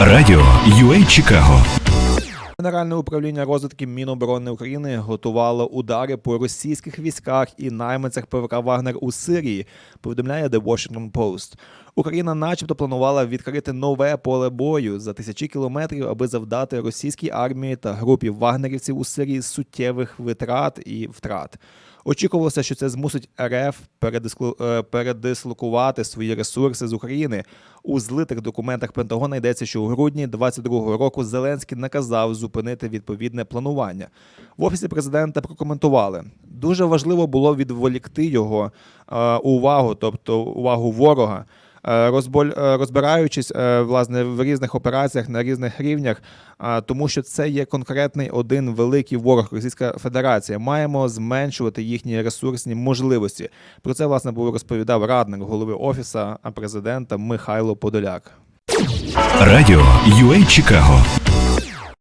Радіо UA Чикаго Генеральне управління розвитки Міноборони України готувало удари по російських військах і найманцях ПВК Вагнер у Сирії. Повідомляє The Washington Post. Україна, начебто, планувала відкрити нове поле бою за тисячі кілометрів, аби завдати російській армії та групі вагнерівців у Сирії суттєвих витрат і втрат. Очікувалося, що це змусить РФ е, передислокувати свої ресурси з України. У злитих документах Пентагона йдеться, що у грудні 22-го року Зеленський наказав зупинити відповідне планування. В офісі президента прокоментували. Дуже важливо було відволікти його е, увагу, тобто увагу ворога. Е, Розболь, е, розбираючись е, власне в різних операціях на різних рівнях, тому що це є конкретний один великий ворог Російська Федерація. Маємо зменшувати їхні ресурсні можливості. Про це власне був розповідав радник голови офіса президента Михайло Подоляк. Радіо UA Чикаго